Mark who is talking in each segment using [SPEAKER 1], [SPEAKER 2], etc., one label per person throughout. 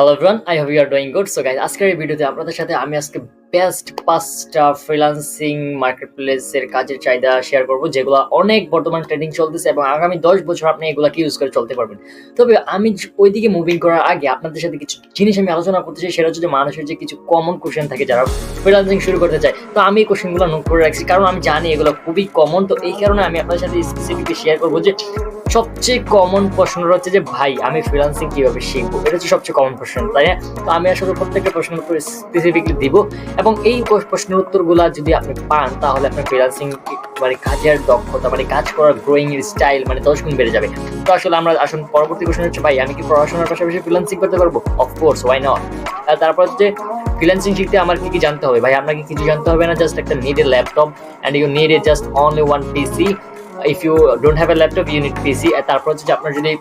[SPEAKER 1] Hello everyone I hope you doing good so guys আজকের এই ভিডিওতে আপনাদের সাথে আমি আজকে বেস্ট পাঁচটা ফ্রিল্যান্সিং মার্কেট প্লেসের কাজের চাহিদা শেয়ার করব, যেগুলো অনেক বর্তমান ট্রেডিং চলতেছে এবং আগামী দশ বছর আপনি এগুলোকে ইউজ করে চলতে পারবেন। তবে আমি ওইদিকে মুভিং করার আগে আপনাদের সাথে কিছু জিনিস আমি আলোচনা করতে চাই, সেটা হচ্ছে মানুষের যে কিছু কমন কোশ্চেন থাকে যারা ফ্রিল্যান্সিং শুরু করতে চায়। তো আমি এই কোশ্চেনগুলো নোট করে রাখছি, কারণ আমি জানি এগুলো খুবই কমন তো এই কারণে আমি আপনাদের সাথে স্পেসিফিকলি শেয়ার করব যে সবচেয়ে কমন প্রশ্নটা হচ্ছে যে, ভাই, আমি ফ্রিল্যান্সিং কীভাবে শিখব? এটা হচ্ছে সবচেয়ে কমন প্রশ্ন, তাই না? তো আমি আসলে প্রত্যেকটা প্রশ্নের উত্তর স্পেসিফিকলি দিব এবং এই প্রশ্নের উত্তরগুলো যদি আপনি পান, তাহলে আপনার ফ্রিল্যান্সিং মানে কাজের দক্ষতা মানে কাজ করার গ্রোয়িং এর স্টাইল মানে দশ গুণ বেড়ে যাবে। তো আসলে আমরা আসুন পরবর্তী কোশ্চেন হচ্ছে, ভাই, আমি কি পড়াশোনার পাশাপাশি ফ্রিল্যান্সিং করতে পারব? অফকোর্স ওয়াই নট তারপর হচ্ছে ফ্রিল্যান্সিং শিখতে আমার কি কি জানতে হবে? ভাই, আপনাকে কিছু জানতে হবে না জাস্ট একটা need a laptop and you need a just only one PC if you don't have a laptop you need PC তারপর হচ্ছে যে আপনার যদি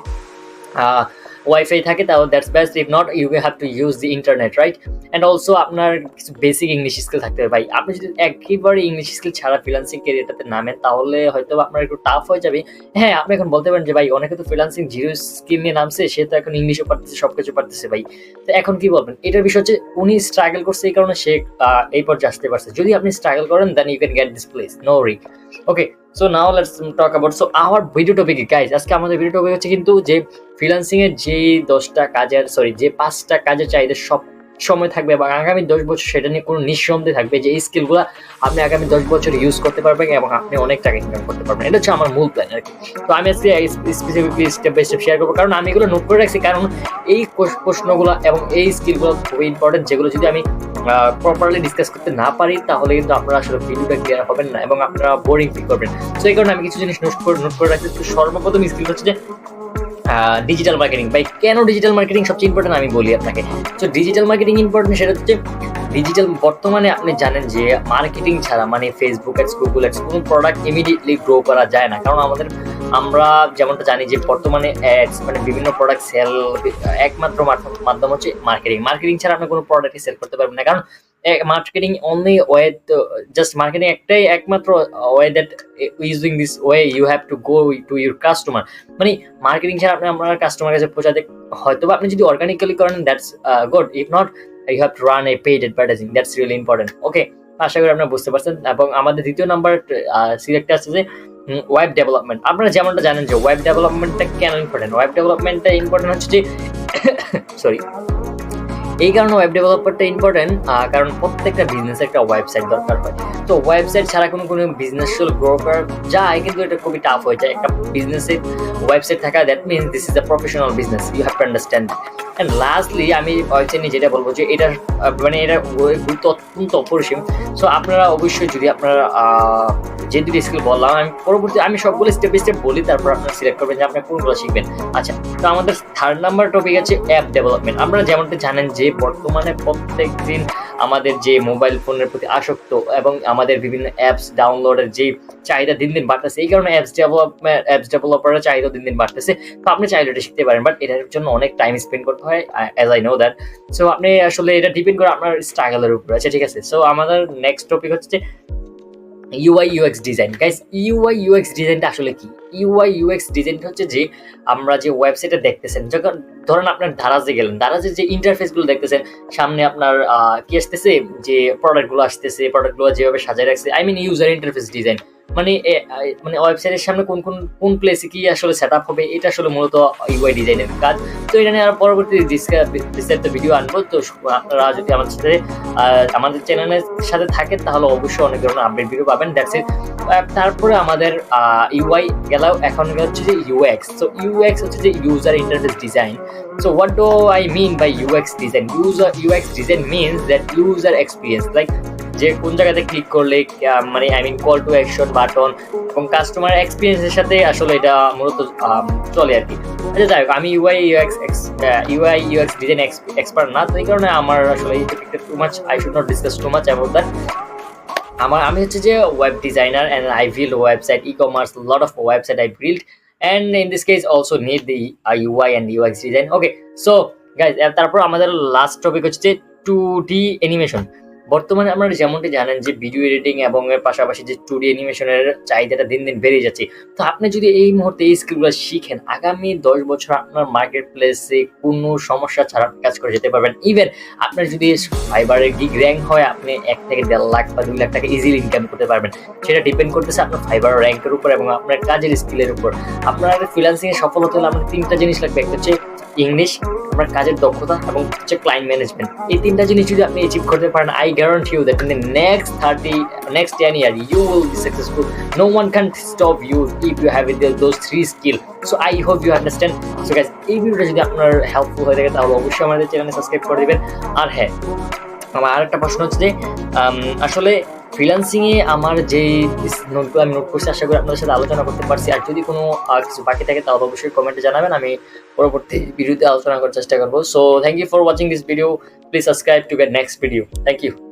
[SPEAKER 1] ওয়াইফাই থাকে, তাহলে that's best if not you have to use the internet right and also আপনার কিছু basic English skill থাকতে হবে ভাই। আপনি যদি একেবারে ইংলিশ স্কিল ছাড়া ফ্রিলান্সিং ক্যারিয়ারটাতে নামেন, তাহলে হয়তো আপনার একটু টাফ হয়ে যাবে। হ্যাঁ আপনি এখন বলতে পারেন যে ভাই, অনেকে তো ফ্রিলান্সিং জিরো স্কিল নিয়ে নামছে, সে তো এখন ইংলিশও পারতেছে সব কিছু পারতেছে ভাই। তো এখন কি বলবেন? এটার বিষয় হচ্ছে, উনি স্ট্রাগল করছে এই কারণে সে এই পর্যায়ে আসতে পারছে। যদি আপনি স্ট্রাগল করেন then you can get this place no risk okay so now let's talk about so our video topic guys আজকে আমাদের ভিডিও টপিক হচ্ছে কিন্তু যে ফ্রিল্যান্সিং এর যে দশটা কাজের সরি যে পাঁচটা কাজের চাহিদা সব সময় থাকবে এবং আগামী দশ বছর সেটা নিয়ে কোনো নিঃসন্দেহ থাকবে, যে এই স্কিলগুলো আপনি আগামী দশ বছর ইউজ করতে পারবেন এবং আপনি অনেক টাকা ইনকাম করতে পারবেন। এটা হচ্ছে আমার মূল প্ল্যান আর কি। তো আমি আজকে specifically step by step share করব, কারণ আমি এগুলো নোট করে রাখছি, কারণ এই প্রশ্নগুলো এবং এই স্কিলগুলো খুবই ইম্পর্টেন্ট যেগুলো যদি আমি প্রপারলি ডিসকাস করতে না পারি, তাহলে কিন্তু আপনারা আসলে ভিডিওটা ক্লিয়ার হবেন না এবং আপনারা বোরিং ফিল করবেন। তো এই কারণে আমি কিছু জিনিস নোট করে নোট করে রাখছি। সর্বপ্রথম স্কিল হচ্ছে যে ডিজিটাল মার্কেটিং ভাই, কেন ডিজিটাল মার্কেটিং সবচেয়ে ইম্পর্টেন্ট আমি বলি আপনাকে? তো ডিজিটাল মার্কেটিং ইম্পর্টেন্ট সেটা হচ্ছে ডিজিটাল বর্তমানে আপনি জানেন যে মার্কেটিং ছাড়া মানে ফেসবুক অ্যাডস গুগল অ্যাডস কোনো প্রোডাক্ট ইমিডিয়েটলি গ্রো করা যায় না। কারণ আমাদের আমরা যেমনটা জানি যে বর্তমানে মানে বিভিন্ন প্রোডাক্ট সেল একমাত্র মাধ্যম- হচ্ছে মার্কেটিং মার্কেটিং ছাড়া আপনি কোনো প্রোডাক্টই সেল করতে পারবেন না। কারণ marketing only way just marketing একটাই একমাত্র way that using this way you have to go to your customer মানে মার্কেটিং ছাড়া আপনি আপনার কাস্টমার কাছে পৌঁছাতে হয়তো আপনি যদি অর্গানিক্যালি করেন that's good if not you have to run a paid advertising that's really important okay আশা করি আপনারা বুঝতে পারছেন। এবং আমাদের দ্বিতীয় নাম্বার সিলেক্ট আছে যে ওয়েব ডেভেলপমেন্ট আপনারা যেমনটা জানেন যে ওয়েব ডেভেলপমেন্টটা কেন ইম্পর্টেন্ট ওয়েব ডেভেলপমেন্টটা ইম্পর্টেন্ট হচ্ছে যে সরি এই কারণে ওয়েব ডেভেলপারটা ইম্পর্টেন্ট কারণ প্রত্যেকটা বিজনেস একটা ওয়েবসাইট দরকার হয়। তো ওয়েবসাইট ছাড়া কোনো কোনো বিজনেস গ্রো করা যায়, কিন্তু এটা খুবই টাফ হয়ে যায়। একটা বিজনেসের ওয়েবসাইট থাকা that means this is a professional business you have to understand and lastly আমি ওয়েবসাইট নিয়ে যেটা বলব যে এটা মানে এটা গুরুত্ব অত্যন্ত অপরিসীম সো আপনারা অবশ্যই যদি আপনারা যে দুটি স্কিল বললাম, আমি পরবর্তী, আমি সবগুলো স্টেপ বাই স্টেপ বলি, তারপর আপনারা সিলেক্ট করবেন যে আপনি কোনগুলো শিখবেন। আচ্ছা তো আমাদের থার্ড নাম্বার টপিক আছে অ্যাপ ডেভেলপমেন্ট আপনারা যেমনটা জানেন যে বর্তমানে প্রত্যেক দিন আমাদের যে মোবাইল ফোনের প্রতি আসক্ত এবং আমাদের বিভিন্ন অ্যাপস ডাউনলোডের যে চাহিদা দিন দিন বাড়তেছে, এই কারণে অ্যাপস ডেভেলপমেন্ট অ্যাপস ডেভেলপারের চাহিদা দিন দিন বাড়তেছে। তো আপনি চাইলে এটা শিখতে পারেন বাট এটার জন্য অনেক টাইম স্পেন্ড করতে হয় as I know that so আপনি আসলে এটা ডিপেন্ড করে আপনার স্ট্রাগলের উপর আছে, ঠিক আছে? সো আমাদের নেক্সট টপিক হচ্ছে UI UX design guys UI UX ডিজাইনটা আসলে কি? ইউআই ইউএক্স ডিজাইনটা হচ্ছে যে, আমরা যে ওয়েবসাইটে দেখতেছেন, যখন ধরেন আপনার দারাজে গেলেন দারাজের যে ইন্টারফেসগুলো দেখতেছেন, সামনে আপনার কি আসতেছে? যে প্রোডাক্টগুলো আসতেছে প্রোডাক্টগুলো যেভাবে সাজায় রাখছে I mean user interface design মানে মানে ওয়েবসাইটের সামনে কোন কোন কোন প্লেসে কি আসলে সেট হবে, এটা আসলে মূলত ইউআই ডিজাইনের কাজ। তো এটা নিয়ে আর পরবর্তী বিস্তারিত ভিডিও আনব। তো আপনারা যদি আমাদের সাথে আমাদের চ্যানেলের সাথে থাকেন, তাহলে অবশ্যই অনেক ধরনের আপডেট ভিডিও পাবেন। দ্যাটস ইট তারপরে আমাদের ইউআই গেলাও এখন হচ্ছে যে ইউএক্স তো ইউএক্স হচ্ছে যে user interface design so what do I mean by UX design user UX design means that user experience like যে কোন জায়গাতে ক্লিক করলে মানে I mean call to action button এবং কাস্টমার এক্সপিরিয়েন্সের সাথে আসলে এটা মূলত চলে আর কি। আচ্ছা যাই হোক, আমি UI UX UI UX design expert না, তো এই কারণে আমার আসলে too much I should not discuss too much about that আমার, আমি হচ্ছে যে web designer and I build website e commerce lot of website I build and in this case also need the UI and UX design okay so guys তারপর আমাদের last topic হচ্ছে two D animation বর্তমানে আপনারা যেমনটি জানেন যে video editing এবং এর পাশাপাশি যে টু ডি অ্যানিমেশনের চাহিদাটা দিন দিন বেড়ে যাচ্ছে, তো আপনি যদি এই মুহূর্তে এই স্কিলগুলো শিখেন, আগামী দশ বছর আপনার মার্কেট প্লেসে কোনো সমস্যা ছাড়া কাজ করে যেতে পারবেন। ইভেন আপনার যদি ফাইবারের গিগ র্যাঙ্ক হয়, আপনি এক থেকে দেড় লাখ বা দুই লাখ টাকা ইজিলি ইনকাম করতে পারবেন। সেটা ডিপেন্ড করতেছে আপনার ফাইবার র্যাঙ্কের উপর এবং আপনার কাজের স্কিলের উপর। আপনার ফ্রিল্যান্সিং এ সফল হতে হলে আপনার তিনটা জিনিস লাগবে, একটা হচ্ছে ইংলিশ আপনার কাজের দক্ষতা এবং হচ্ছে ক্লায়েন্ট ম্যানেজমেন্ট এই তিনটা জিনিস যদি আপনি অ্যাচিভ করতে পারেন I guarantee you that in the next thirty next ten year you will be successful no one can stop you if you have it those three skill so I hope you understand so guys এই ভিডিওটা যদি আপনার helpful হয়ে থাকে, তাহলে অবশ্যই আমাদের চ্যানেলে সাবস্ক্রাইব করে দেবেন। আর হ্যাঁ আমার আরেকটা প্রশ্ন হচ্ছে যে আসলে ফ্রিল্যান্সিং এ আমার যে নোটগুলো আমি নোট করছি, আশা করি আপনাদের সাথে আলোচনা করতে পারছি। আর যদি কোনো কিছু বাকি থাকে, তাহলে অবশ্যই কমেন্টে জানাবেন। আমি পরবর্তী ভিডিওতে আলোচনা করার চেষ্টা করব। So thank you for watching this video please subscribe to get next video thank you